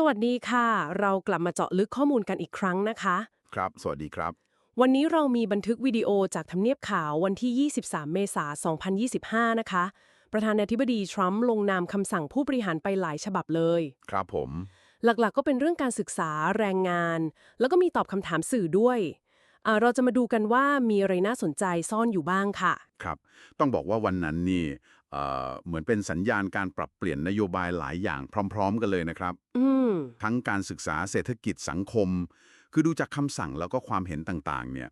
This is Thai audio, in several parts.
สวัสดีค่ะ เรากลับมาเจาะลึกข้อมูลกันอีกครั้งนะคะ ครับ สวัสดีครับ วันนี้เรามีบันทึกวิดีโอจากทำเนียบขาววันที่ 23 เมษายน 2025 นะคะ ประธานาธิบดีทรัมป์ลงนามคำสั่งผู้บริหารไปหลายฉบับเลย ครับผม หลักๆ ก็เป็นเรื่องการศึกษาแรงงาน แล้วก็มีตอบคำถามสื่อด้วยอ่า เราจะมาดูกันว่ามีอะไรน่าสนใจซ่อนอยู่บ้างค่ะ ครับ ต้องบอกว่าวันนั้นนี่เอ่อเหมือนเป็นสัญญาณการปรับเปลี่ยนนโยบายหลายอย่างพร้อม ๆ กันเลยนะครับ อืม ทั้งการศึกษาเศรษฐกิจสังคม คือดูจากคำสั่งแล้วก็ความเห็นต่างๆ เนี่ย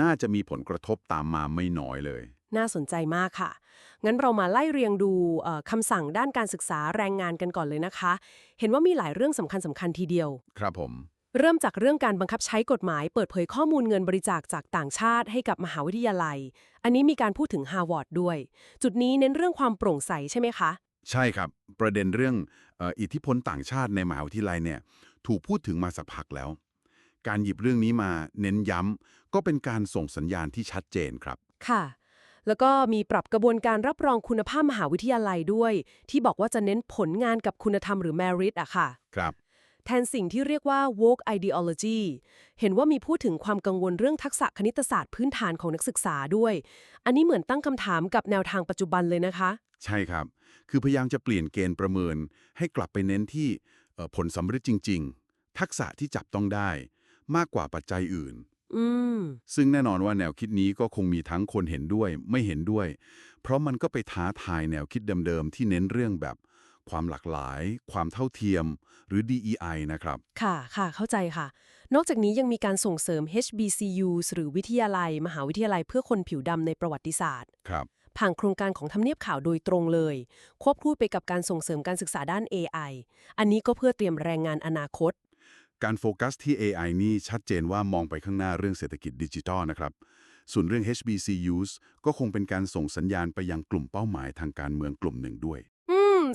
น่าจะมีผลกระทบตามมาไม่น้อยเลย น่าสนใจมากค่ะ งั้นเรามาไล่เรียงดูเอ่อคำสั่งด้านการศึกษาแรงงานกันก่อนเลยนะคะ เห็นว่ามีหลายเรื่องสำคัญสำคัญทีเดียว ครับผม เริ่มจากเรื่องการบังคับใช้กฎหมายเปิดเผยข้อมูลเงินบริจาคจากต่างชาติให้กับมหาวิทยาลัย อันนี้มีการพูดถึงฮาร์วาร์ดด้วย จุดนี้เน้นเรื่องความโปร่งใสใช่ไหมคะ ใช่ครับ ประเด็นเรื่องเอ่ออิทธิพลต่างชาติในมหาวิทยาลัยเนี่ยถูกพูดถึงมาสักพักแล้ว การหยิบเรื่องนี้มาเน้นย้ำก็เป็นการส่งสัญญาณที่ชัดเจนครับ ค่ะ แล้วก็มีปรับกระบวนการรับรองคุณภาพมหาวิทยาลัยด้วย ที่บอกว่าจะเน้นผลงานกับคุณธรรมหรือ merit อะค่ะ ครับ แทนสิ่งที่เรียกว่า woke ideology เห็นว่ามีพูดถึงความกังวลเรื่องทักษะคณิตศาสตร์พื้นฐานของนักศึกษาด้วย อันนี้เหมือนตั้งคำถามกับแนวทางปัจจุบันเลยนะคะ ใช่ครับ คือพยายามจะเปลี่ยนเกณฑ์ประเมิน ให้กลับไปเน้นที่เอ่อผลสำเร็จจริง ๆ ทักษะที่จับต้องได้ มากกว่าปัจจัยอื่นอืมซึ่งแน่นอนว่าแนวคิดนี้ก็คงมีทั้งคนเห็นด้วยไม่เห็นด้วย เพราะมันก็ไปท้าทายแนวคิดเดิมๆที่เน้นเรื่องแบบ ความหลากหลาย ความเท่าเทียม หรือ DEI นะครับ ค่ะค่ะ เข้าใจค่ะ นอกจากนี้ยังมีการส่งเสริม HBCUs หรือวิทยาลัย มหาวิทยาลัยเพื่อคนผิวดำในประวัติศาสตร์ ครับผ่านโครงการของทำเนียบข่าวโดยตรงเลย ควบคู่ไปกับการส่งเสริมการศึกษาด้าน AI อันนี้ก็เพื่อเตรียมแรงงานอนาคต การโฟกัสที่ AI นี่ชัดเจนว่ามองไปข้างหน้าเรื่องเศรษฐกิจดิจิทัลนะครับ ส่วนเรื่อง HBCUs ก็คงเป็นการส่งสัญญาณไปยังกลุ่มเป้าหมายทางการเมืองกลุ่มหนึ่งด้วยอืม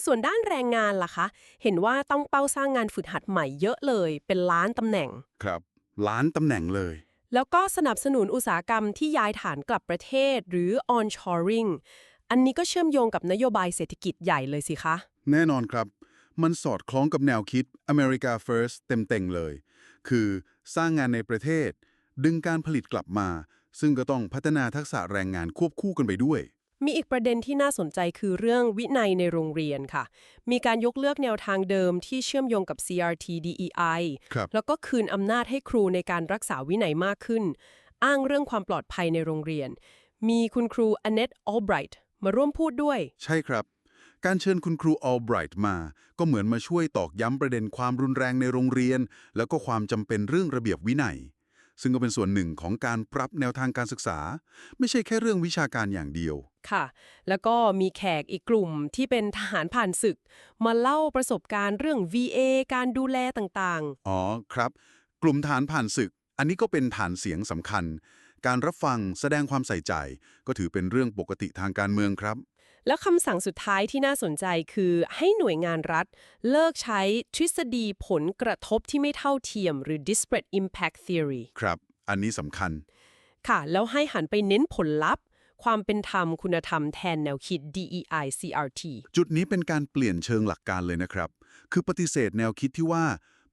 ส่วนด้านแรงงานล่ะคะ เห็นว่าต้องเป้าสร้างงานฝึกหัดใหม่เยอะเลย เป็นล้านตำแหน่ง ครับ ล้านตำแหน่งเลย แล้วก็สนับสนุนอุตสาหกรรมที่ย้ายฐานกลับประเทศหรือ onshoring อันนี้ก็เชื่อมโยงกับนโยบายเศรษฐกิจใหญ่เลยสิคะ แน่นอนครับ มันสอดคล้องกับแนวคิด America First เต็มๆเลย คือสร้างงานในประเทศ ดึงการผลิตกลับมา ซึ่งก็ต้องพัฒนาทักษะแรงงานควบคู่กันไปด้วย มีอีกประเด็นที่น่าสนใจคือเรื่องวินัยในโรงเรียนค่ะ มีการยกเลิกแนวทางเดิมที่เชื่อมโยงกับ CRT DEI ครับแล้วก็คืนอำนาจให้ครูในการรักษาวินัยมากขึ้น อ้างเรื่องความปลอดภัยในโรงเรียน มีคุณครูอเนตออลไบรท์มาร่วมพูดด้วย ใช่ครับ การเชิญคุณครูออลไบรท์มา ก็เหมือนมาช่วยตอกย้ำประเด็นความรุนแรงในโรงเรียน แล้วก็ความจำเป็นเรื่องระเบียบวินัยซึ่งก็เป็นส่วนหนึ่งของการปรับแนวทางการศึกษา ไม่ใช่แค่เรื่องวิชาการอย่างเดียว ค่ะ แล้วก็มีแขกอีกกลุ่มที่เป็นทหารผ่านศึก มาเล่าประสบการณ์เรื่อง VA การดูแลต่างอ๋อครับ กลุ่มฐานผ่านศึก อันนี้ก็เป็นฐานเสียงสำคัญ การรับฟังแสดงความใส่ใจ ก็ถือเป็นเรื่องปกติทางการเมืองครับๆแล้วคำสั่งสุดท้ายที่น่าสนใจคือให้หน่วยงานรัฐ เลิกใช้ทฤษฎีผลกระทบที่ไม่เท่าเทียม หรือ disparate impact theory ครับ อันนี้สำคัญ ค่ะ แล้วให้หันไปเน้นผลลัพธ์ ความเป็นธรรมคุณธรรมแทนแนวคิด DEI CRT จุดนี้เป็นการเปลี่ยนเชิงหลักการเลยนะครับ คือปฏิเสธแนวคิดที่ว่า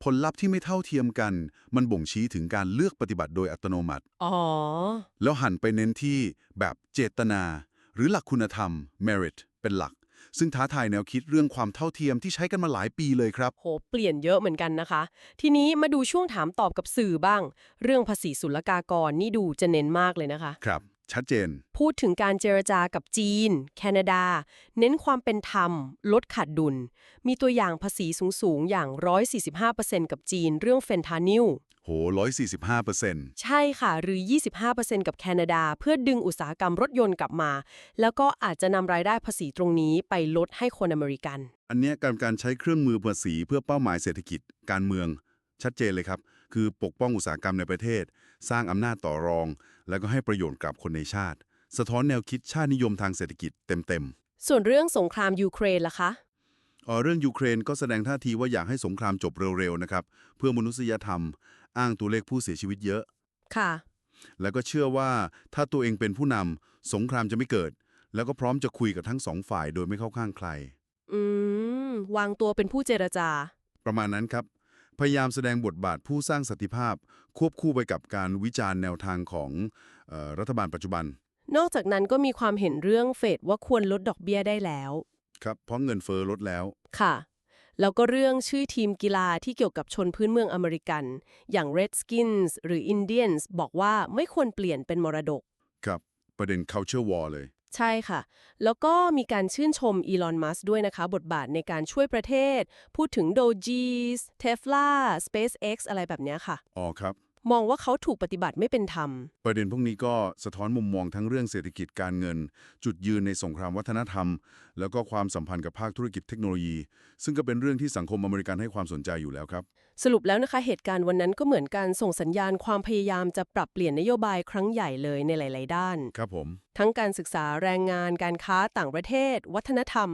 ผลลัพธ์ที่ไม่เท่าเทียมกัน มันบ่งชี้ถึงการเลือกปฏิบัติโดยอัตโนมัติ อ๋อ แล้วหันไปเน้นที่แบบเจตนา หรือหลักคุณธรรม merit เป็นหลัก ซึ่งท้าทายแนวคิดเรื่องความเท่าเทียมที่ใช้กันมาหลายปีเลยครับ โห เปลี่ยนเยอะเหมือนกันนะคะ ทีนี้มาดูช่วงถามตอบกับสื่อบ้าง เรื่องภาษีศุลกากรนี่ดูจะเน้นมากเลยนะคะ ครับ ชัดเจน พูดถึงการเจรจากับจีน แคนาดา เน้นความเป็นธรรม ลดขาดดุล มีตัวอย่างภาษีสูง ๆ อย่าง 145%กับจีนเรื่องเฟนทานิลโห 145เปอร์เซ็นต์ใช่ค่ะ หรือ 25%กับแคนาดา เพื่อดึงอุตสาหกรรมรถยนต์กลับมา แล้วก็อาจจะนำรายได้ภาษีตรงนี้ไปลดให้คนอเมริกัน อันเนี้ยการการใช้เครื่องมือภาษีเพื่อเป้าหมายเศรษฐกิจ การเมือง ชัดเจนเลยครับ คือปกป้องอุตสาหกรรมในประเทศ สร้างอำนาจต่อรอง แล้วก็ให้ประโยชน์กับคนในชาติ สะท้อนแนวคิดชาตินิยมทางเศรษฐกิจเต็มส่วนเรื่องสงครามยูเครนล่ะคะๆเอ่อเรื่องยูเครนก็แสดงท่าทีว่าอยากให้สงครามจบเร็วๆนะครับเพื่อมนุษยธรรม อ้างตัวเลขผู้เสียชีวิตเยอะค่ะ แล้วก็เชื่อว่าถ้าตัวเองเป็นผู้นำสงครามจะไม่เกิด แล้วก็พร้อมจะคุยกับทั้งสองฝ่ายโดยไม่เข้าข้างใคร อืม วางตัวเป็นผู้เจรจา ประมาณนั้นครับ พยายามแสดงบทบาทผู้สร้างสันติภาพ ควบคู่ไปกับการวิจารณ์แนวทางของเออรัฐบาลปัจจุบัน นอกจากนั้นก็มีความเห็นเรื่องเฟดว่าควรลดดอกเบี้ยได้แล้ว ครับเพราะเงินเฟอ้อลดแล้วค่ะ แล้วก็เรื่องชื่อทีมกีฬาที่เกี่ยวกับชนพื้นเมืองอเมริกัน อย่าง Redskins หรือ Indians บอกว่าไม่ควรเปลี่ยนเป็นมรดก ครับประเด็น culture war เลย ใช่ค่ะ แล้วก็มีการชื่นชมอีลอนมัสด้วยนะคะ บทบาทในการช่วยประเทศ พูดถึง Doge's Tesla SpaceX อะไรแบบเนี้ยค่ะ อ๋อครับ มองว่าเขาถูกปฏิบัติไม่เป็นธรรม ประเด็นพวกนี้ก็สะท้อนมุมมองทั้งเรื่องเศรษฐกิจการเงิน จุดยืนในสงครามวัฒนธรรม แล้วก็ความสัมพันธ์กับภาคธุรกิจเทคโนโลยี ซึ่งก็เป็นเรื่องที่สังคมอเมริกันให้ความสนใจอยู่แล้วครับ สรุปแล้วนะคะ เหตุการณ์วันนั้นก็เหมือนการส่งสัญญาณความพยายามจะปรับเปลี่ยนนโยบายครั้งใหญ่เลยในหลาย ๆ ด้าน ครับผม ทั้งการศึกษาแรงงานการค้าต่างประเทศ วัฒนธรรม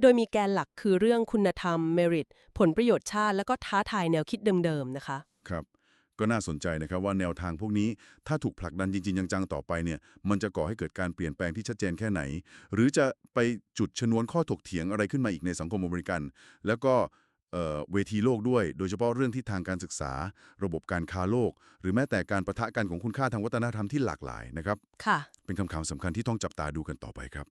โดยมีแกนหลักคือเรื่องคุณธรรม merit ผลประโยชน์ชาติ แล้วก็ท้าทายแนวคิดเดิม ๆ นะคะ ครับ ก็น่าสนใจนะครับว่าแนวทางพวกนี้ถ้าถูกผลักดันจริง ๆ จัง ๆ ต่อไปเนี่ย มันจะก่อให้เกิดการเปลี่ยนแปลงที่ชัดเจนแค่ไหน หรือจะไปจุดชนวนข้อถกเถียงอะไรขึ้นมาอีกในสังคมอเมริกัน แล้วก็ เอ่อเวทีโลกด้วย โดยเฉพาะเรื่องที่ทางการศึกษา ระบบการค้าโลก หรือแม้แต่การประทะกันของคุณค่าทางวัฒนธรรมที่หลากหลายนะครับ ค่ะ เป็นคำถามสำคัญที่ต้องจับตาดูกันต่อไปครับ